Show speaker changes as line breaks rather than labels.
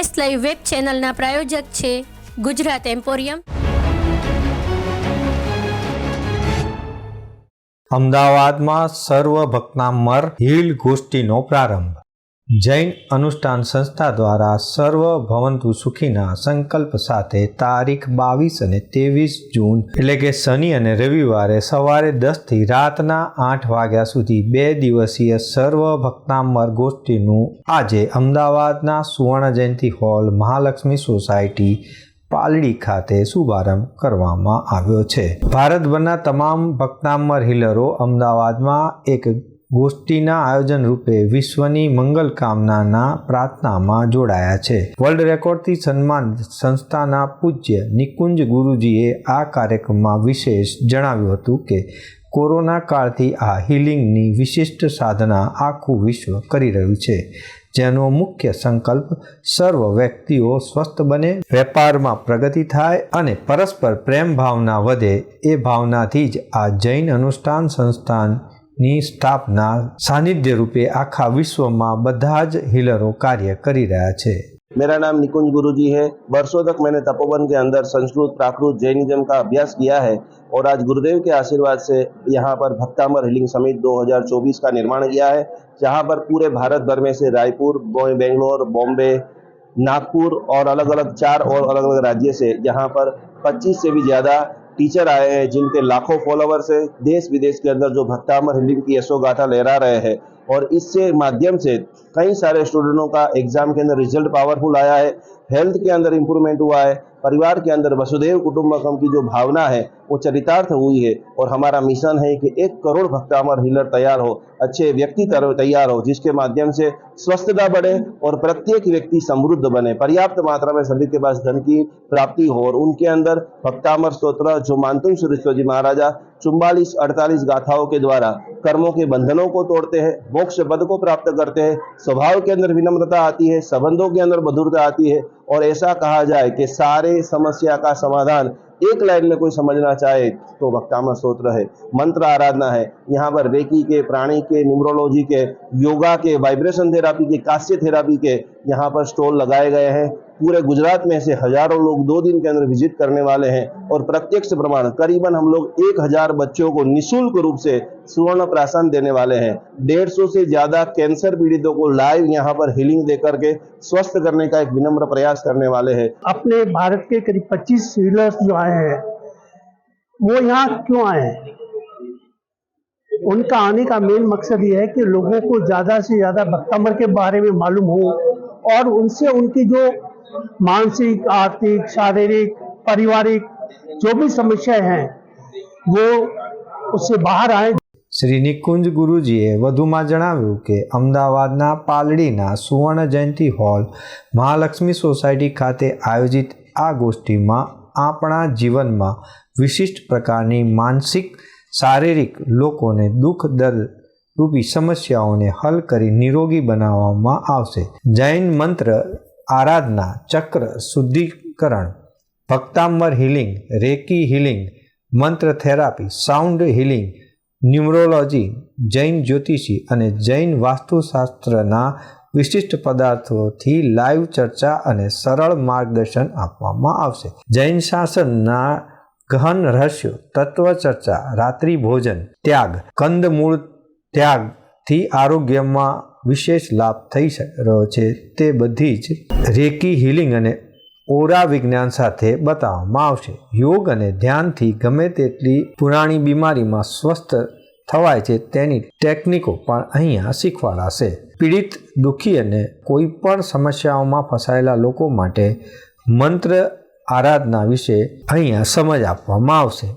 S live web ચેનલના પ્રાયોજક છે Gujarat emporium.
અમદાવાદમાં સર્વ ભક્તામર હિલ ગોષ્ઠીનો પ્રારંભ. જૈન અનુષ્ઠાન સંસ્થા દ્વારા સર્વ ભવંતુ સુખીના સંકલ્પ સાથે તારીખ બાવીસ અને ત્રેવીસ જૂન, એટલે કે શનિ અને રવિવારે સવારે દસથી રાતના આઠ વાગ્યા સુધી બે દિવસીય સર્વ ભક્તાંબર ગોષ્ઠીનું આજે અમદાવાદના સુવર્ણ જયંતિ હોલ મહાલક્ષ્મી સોસાયટી પાલડી ખાતે શુભારંભ કરવામાં આવ્યો છે. ભારતભરના તમામ ભક્તાંબર હિલરો અમદાવાદમાં એક ગોષ્ઠીના આયોજન રૂપે વિશ્વની મંગલ કામનાના પ્રાર્થનામાં જોડાયા છે. વર્લ્ડ રેકોર્ડથી સન્માનિત સંસ્થાના પૂજ્ય નિકુંજ ગુરુજીએ આ કાર્યક્રમમાં વિશેષ જણાવ્યું હતું કે, કોરોના કાળથી આ હિલિંગની વિશિષ્ટ સાધના આખું વિશ્વ કરી રહ્યું છે, જેનો મુખ્ય સંકલ્પ સર્વ વ્યક્તિઓ સ્વસ્થ બને, વેપારમાં પ્રગતિ થાય અને પરસ્પર પ્રેમ ભાવના વધે એ ભાવનાથી જ આ જૈન અનુષ્ઠાન સંસ્થાનની સ્થાપના સાનિધ્ય રૂપે આખા વિશ્વમાં બધા જ હિલરો કાર્ય કરી રહ્યા છે
मेरा नाम निकुंज गुरुजी है वर्षों तक मैंने तपोवन के अंदर संस्कृत प्राकृत जैनिज्म का अभ्यास किया है और आज गुरुदेव के आशीर्वाद से यहाँ पर भक्तामर हिलिंग समिट 2024 का निर्माण किया है जहाँ पर पूरे भारत भर में से रायपुर बो- बेंगलोर बॉम्बे नागपुर और अलग अलग चार और अलग अलग राज्य से यहाँ पर 25 से भी ज़्यादा टीचर आए हैं, जिनके लाखों फॉलोअर्स है देश विदेश के अंदर जो भक्तामर हिलिंग की यशोगाथा लहरा रहे हैं। और इससे माध्यम से कई सारे स्टूडेंटों का एग्ज़ाम के अंदर रिज़ल्ट पावरफुल आया है। हेल्थ के अंदर इम्प्रूवमेंट हुआ है, परिवार के अंदर वसुदेव कुटुंबकम की जो भावना है, वो चरितार्थ हुई है और हमारा मिशन है कि एक करोड़ भक्तामर हिलर तैयार हो, अच्छे व्यक्ति तैयार हो, जिसके माध्यम से स्वस्थता बढ़े और प्रत्येक व्यक्ति समृद्ध बने, पर्याप्त मात्रा में सभी के पास धन की प्राप्ति हो और उनके अंदर भक्तामर स्त्रोत्र जो मानतुम सुरेश्वर जी महाराजा चुम्बालीस अड़तालीस गाथाओं के द्वारा कर्मों के बंधनों को तोड़ते हैं, मोक्ष पद को प्राप्त करते हैं, स्वभाव के अंदर विनम्रता आती है, संबंधों के अंदर मधुरता आती है और ऐसा कहा जाए कि सारे समस्या का समाधान एक लाइन में कोई समझना चाहे तो भक्तामर स्त्रोत्र है मंत्र आराधना है। यहाँ पर रेकी के, प्राणी के, न्यूमरोलॉजी के, योगा के, वाइब्रेशन थेरापी के काश्य थेरापी के यहाँ पर स्टॉल लगाए गए हैं। पूरे गुजरात में से हज़ारों लोग दो दिन के अंदर विज़िट करने वाले हैं और प्रत्यक्ष प्रमाण, करीबन हम लोग एक हज़ार बच्चों को निशुल्क रूप से सुवर्ण प्राशन देने वाले हैं। डेढ़ सौ से ज़्यादा कैंसर पीड़ितों को लाइव यहाँ पर हीलिंग दे करके स्वस्थ करने का एक विनम्र प्रयास करने वाले हैं।
अपने भारत के करीब 25 हीलर्स जो आए हैं, वो यहाँ क्यों आए हैं? उनका आने का मेन मकसद ये है कि लोगों को ज़्यादा से ज़्यादा भक्तमर के बारे में मालूम हो और उनसे उनकी जो मानसिक आर्थिक शारीरिक पारिवारिक जो भी समस्याएं हैं वो उससे बाहर आए
શ્રી નિકુંજ ગુરુજીએ વધુમાં જણાવ્યું કે અમદાવાદના પાલડીના સુવર્ણ જયંતિ હોલ મહાલક્ષ્મી સોસાયટી ખાતે આયોજિત આ ગોષ્ઠીમાં આપણા જીવનમાં વિશિષ્ટ પ્રકારની માનસિક શારીરિક લોકોને દુઃખ દર્દ રૂપી સમસ્યાઓને હલ કરી નિરોગી બનાવવામાં આવશે જૈન મંત્ર આરાધના, ચક્ર, શુદ્ધિકરણ, Bhaktambar healing, reiki healing, mantra therapy, sound healing, numerology, Jain જ્યોતિષી અને જૈન વાસ્તુશાસ્ત્રના વિશિષ્ટ પદાર્થોથી લાઈવ ચર્ચા અને સરળ માર્ગદર્શન આપવામાં આવશે. જૈન શાસનના ગહન રહસ્યો, તત્વ ચર્ચા, રાત્રિ ભોજન, ત્યાગ, કંદમૂળ ત્યાગથી આરોગ્યમાં વિશેષ લાભ થઈ રહ્યો છે. તે બધી જ રેકી હિલિંગ અને ઓરા વિજ્ઞાન સાથે બતાવવામાં આવશે. યોગ અને ધ્યાનથી ગમે તેટલી પુરાણી બીમારીમાં સ્વસ્થ થવાય છે તેની ટેકનિકો પણ અહીંયા શીખવાડાશે. પીડિત, દુઃખી અને કોઈ પણ સમસ્યાઓમાં ફસાયેલા લોકો માટે મંત્ર આરાધના વિશે અહીંયા સમજ આપવામાં આવશે.